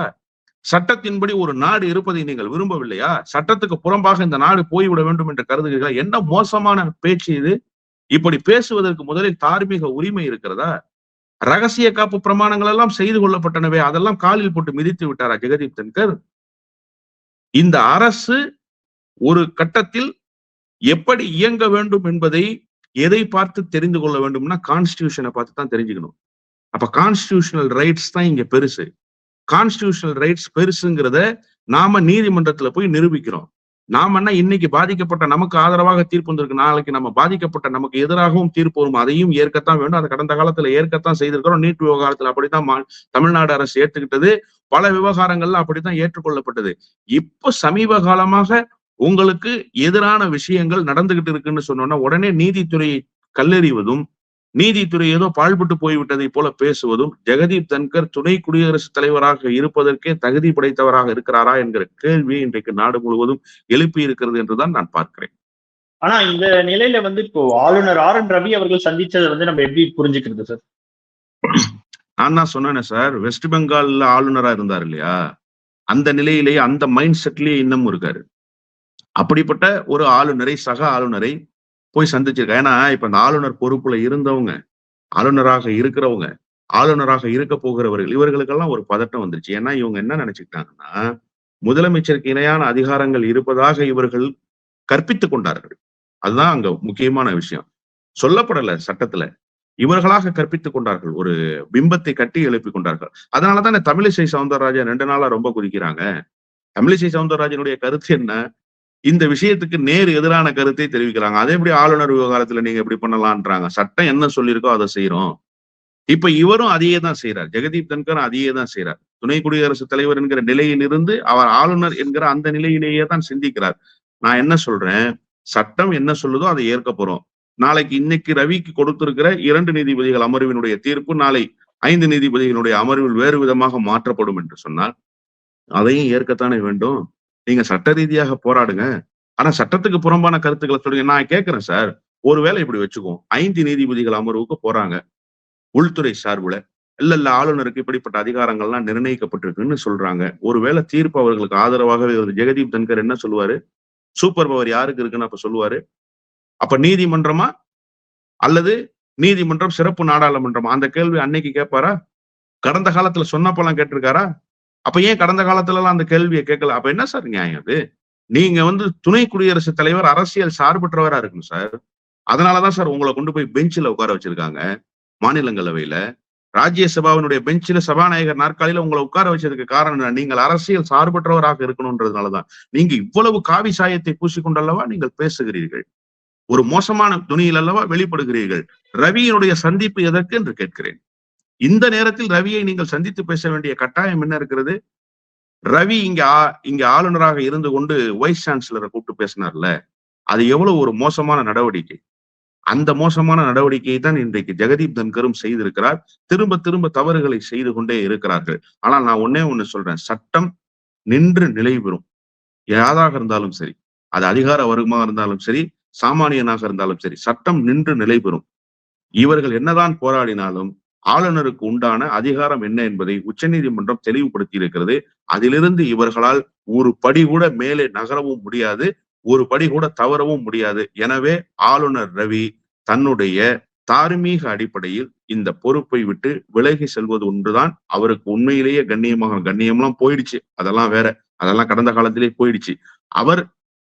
சட்டத்தின்படி ஒரு நாடு இருப்பதை நீங்கள் விரும்பவில்லையா? சட்டத்துக்கு புறம்பாக இந்த நாடு போய்விட வேண்டும் என்று கருதுகிறீர்களா? என்ன மோசமான பேச்சு இது? இப்படி பேசுவதற்கு முதலில் தார்மீக உரிமை இருக்கிறதா? ரகசிய காப்பு பிரமாணங்கள் எல்லாம் செய்து கொள்ளப்பட்டனவே அதெல்லாம் காலில் போட்டு மிதித்து விட்டாரா ஜெகதீப் தன்கர்? இந்த அரசு ஒரு கட்டத்தில் எப்படி இயங்க வேண்டும் என்பதை எதை பார்த்து தெரிந்து கொள்ள வேண்டும்னா கான்ஸ்டியூஷனை பார்த்து தான் தெரிஞ்சுக்கணும். அப்ப கான்ஸ்டியூஷனல் ரைட்ஸ் தான் இங்க பெருசு. கான்ஸ்டியூஷனல் ரைட்ஸ் பெருசுங்கிறத நாம நீதிமன்றத்துல போய் நிரூபிக்கிறோம். நாம் என்ன இன்னைக்கு பாதிக்கப்பட்ட நமக்கு ஆதரவாக தீர்ப்பு வந்திருக்கு நாளைக்கு நம்ம பாதிக்கப்பட்ட நமக்கு எதிராகவும் தீர்ப்பு வரும். அதையும் ஏற்கத்தான் வேண்டும். அதை கடந்த காலத்துல ஏற்கத்தான் செய்திருக்கிறோம். நீட் விவகாரத்துல அப்படித்தான் தமிழ்நாடு அரசு ஏற்றுக்கிட்டது. பல விவகாரங்கள்ல அப்படித்தான் ஏற்றுக்கொள்ளப்பட்டது. இப்போ சமீப காலமாக உங்களுக்கு எதிரான விஷயங்கள் நடந்துகிட்டு இருக்குன்னு சொன்னோன்னா உடனே நீதித்துறையை கல்லெறிவதும் நீதித்துறை ஏதோ பாழ்பட்டு போய்விட்டதை போல பேசுவதும் ஜெகதீப் தன்கர் துணை குடியரசுத் தலைவராக இருப்பதற்கே தகுதி படைத்தவராக இருக்கிறாரா என்கிற கேள்வி இன்றைக்கு நாடு முழுவதும் எழுப்பி இருக்கிறது என்றுதான் நான் பார்க்கிறேன். ஆனா இந்த நிலையில வந்து இப்போ ஆளுநர் ஆர் என் ரவி அவர்கள் சந்திச்சதை வந்து நம்ம எப்படி புரிஞ்சுக்கிறது சார்? நான் தான் சொன்னேனே சார். வெஸ்ட் பெங்கால்ல ஆளுநரா இருந்தார் இல்லையா? அந்த நிலையிலேயே அந்த மைண்ட் செட்லயே இன்னமும் இருக்காரு. அப்படிப்பட்ட ஒரு ஆளுநரை சக ஆளுநரை போய் சந்திச்சிருக்காரு ஏன்னா இப்ப இந்த ஆளுநர் பொறுப்புல இருந்தவங்க ஆளுநராக இருக்கிறவங்க ஆளுநராக இருக்க போகிறவர்கள் இவர்களுக்கெல்லாம் ஒரு பதட்டம் வந்துருச்சு. ஏன்னா இவங்க என்ன நினைச்சுக்கிட்டாங்கன்னா முதலமைச்சருக்கு இணையான அதிகாரங்கள் இருப்பதாக இவர்கள் கற்பித்துக் கொண்டார்கள். அதுதான் அங்க முக்கியமான விஷயம். சொல்லப்படல சட்டத்துல. இவர்களாக கற்பித்துக் கொண்டார்கள். ஒரு பிம்பத்தை கட்டி எழுப்பி கொண்டார்கள். அதனாலதான் தமிழிசை சவுந்தரராஜன் ரெண்டு நாளா ரொம்ப குதிக்கிறாங்க? தமிழிசை சவுந்தரராஜனுடைய கருத்து என்ன? இந்த விஷயத்துக்கு நேர் எதிரான கருத்தை தெரிவிக்கிறாங்க. அதே எப்படி ஆளுநர் விவகாரத்துல நீங்க எப்படி பண்ணலான்றாங்க. சட்டம் என்ன சொல்லியிருக்கோ அதை செய்யறோம் இப்ப இவரும் அதையே தான் செய்யறார் ஜெகதீப் தன்கர் அதையே தான் செய்யறார் துணை குடியரசுத் தலைவர் என்கிற நிலையிலிருந்து அவர் ஆளுநர் என்கிற அந்த நிலையிலேயே தான் சிந்திக்கிறார். நான் என்ன சொல்றேன்? சட்டம் என்ன சொல்லுதோ அதை ஏற்க போறோம். நாளைக்கு இன்னைக்கு ரவிக்கு கொடுத்திருக்கிற இரண்டு நீதிபதிகள் அமர்வினுடைய தீர்ப்பு நாளை ஐந்து நீதிபதிகளுடைய அமர்வில் வேறு விதமாக மாற்றப்படும் என்று சொன்னால் அதையும் ஏற்கத்தானே வேண்டும். நீங்க சட்ட ரீதியாக போராடுங்க. ஆனா சட்டத்துக்கு புறம்பான கருத்துக்களை சொல்லுங்க. நான் கேட்கிறேன் சார். ஒருவேளை இப்படி வச்சுக்கோ ஐந்து நீதிபதிகள் அமர்வுக்கு போறாங்க. உள்துறை சார்புல. இல்ல இல்ல ஆளுநருக்கு இப்படிப்பட்ட அதிகாரங்கள்லாம் நிர்ணயிக்கப்பட்டிருக்குன்னு சொல்றாங்க. ஒருவேளை தீர்ப்பு அவர்களுக்கு ஆதரவாகவே ஒரு ஜெகதீப் தன்கர் என்ன சொல்லுவாரு? சூப்பர் பவர் யாருக்கு இருக்குன்னு அப்ப சொல்லுவாரு? அப்ப நீதிமன்றமா? அல்லது நீதிமன்றம் சிறப்பு நாடாளுமன்றமா? அந்த கேள்வி அன்னைக்கு கேட்பாரா? கடந்த காலத்துல சொன்னப்பெல்லாம் கேட்டிருக்காரா? அப்ப ஏன் கடந்த காலத்துல எல்லாம் அந்த கேள்வியை கேட்கல? அப்ப என்ன சார் நியாயம் அது? நீங்க வந்து துணை குடியரசுத் தலைவர் அரசியல் சார்பற்றவரா இருக்கணும் சார். அதனாலதான் சார் உங்களை கொண்டு போய் பெஞ்சில உட்கார வச்சிருக்காங்க மாநிலங்களவையில. ராஜ்யசபாவினுடைய பெஞ்சில சபாநாயகர் நாற்காலியில உங்களை உட்கார வச்சதுக்கு காரணம் என்ன? நீங்கள் அரசியல் சார்பற்றவராக இருக்கணும்ன்றதுனாலதான் நீங்க இவ்வளவு காவி சாயத்தை பூசிக்கொண்டல்லவா நீங்கள் பேசுகிறீர்கள்? ஒரு மோசமான துணியில் அல்லவா வெளிப்படுகிறீர்கள்? ரவியினுடைய சந்திப்பு எதற்கு என்று கேட்கிறேன். இந்த நேரத்தில் ரவியை நீங்கள் சந்தித்து பேச வேண்டிய கட்டாயம் என்ன இருக்கிறது? ரவி இங்க ஆ- இங்க ஆளுநராக இருந்து கொண்டு வைஸ் சான்சலரை கூப்பிட்டு பேசினார்ல அது எவ்வளவு ஒரு மோசமான நடவடிக்கை. அந்த மோசமான நடவடிக்கையை தான் இன்றைக்கு ஜெகதீப் தன்கரும் செய்திருக்கிறார். திரும்ப திரும்ப தவறுகளை செய்து கொண்டே இருக்கிறார்கள். ஆனால் நான் ஒன்னே ஒண்ணு சொல்றேன் சட்டம் நின்று நிலை பெறும். யாராக இருந்தாலும் சரி அது அதிகார வர்க்கமாக இருந்தாலும் சரி சாமானியனாக இருந்தாலும் சரி சட்டம் நின்று நிலை பெறும். இவர்கள் என்னதான் போராடினாலும் ஆளுநருக்கு உண்டான அதிகாரம் என்ன என்பதை உச்சநீதிமன்றம் தெளிவுபடுத்தி இருக்கிறது அதிலிருந்து இவர்களால் ஒரு படி கூட மேலே நகரவும் முடியாது ஒரு படி கூட தவறவும் முடியாது. எனவே ஆளுநர் ரவி தன்னுடைய தார்மீக அடிப்படையில் இந்த பொறுப்பை விட்டு விலகி செல்வது ஒன்றுதான் அவருக்கு உண்மையிலேயே கண்ணியமாக கண்ணியம்லாம் போயிடுச்சு. அதெல்லாம் வேற அதெல்லாம் கடந்த காலத்திலேயே போயிடுச்சு. அவர்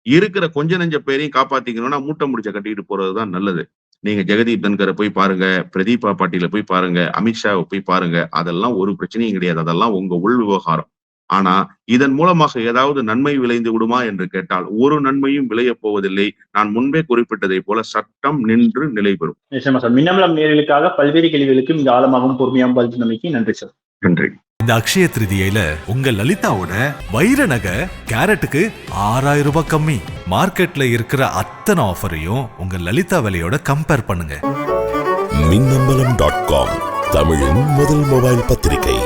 இருக்கிற கொஞ்ச நெஞ்ச பேரையும் காப்பாத்திக்கணும்னா மூட்டை முடிச்ச கட்டிட்டு போறதுதான் நல்லது. நீங்க ஜெகதீப் தன்கரை போய் பாருங்க பிரதீபா பாட்டீல போய் பாருங்க அமித்ஷாவை போய் பாருங்க அதெல்லாம் ஒரு பிரச்சனையும் கிடையாது. அதெல்லாம் உங்க உள் விவகாரம். ஆனா இதன் மூலமாக ஏதாவது நன்மை விளைந்து விடுமா என்று கேட்டால் ஒரு நன்மையும் விளைய போவதில்லை. நான் முன்பே குறிப்பிட்டதை போல சட்டம் நின்று நிலை பெறும் நிச்சயமா சார். மின்னமலம் நேர்களுக்காக பல்வேறு கேள்விகளுக்கு மிக ஆழமாகவும் பொறுமையாகவும் பதில் நன்றி சார். நன்றி. இந்த அக்ஷய திருதியில உங்க லலிதாவோட வைர நகை கேரட்டுக்கு ஆறாயிரம் ரூபாய் கம்மி. மார்க்கெட்ல இருக்கிற அத்தனை ஆஃபரையும் உங்க லலிதா விலையோட கம்பேர் பண்ணுங்க. மின்னம்பலம் டாட் காம் தமிழின் முதல் மொபைல் பத்திரிகை.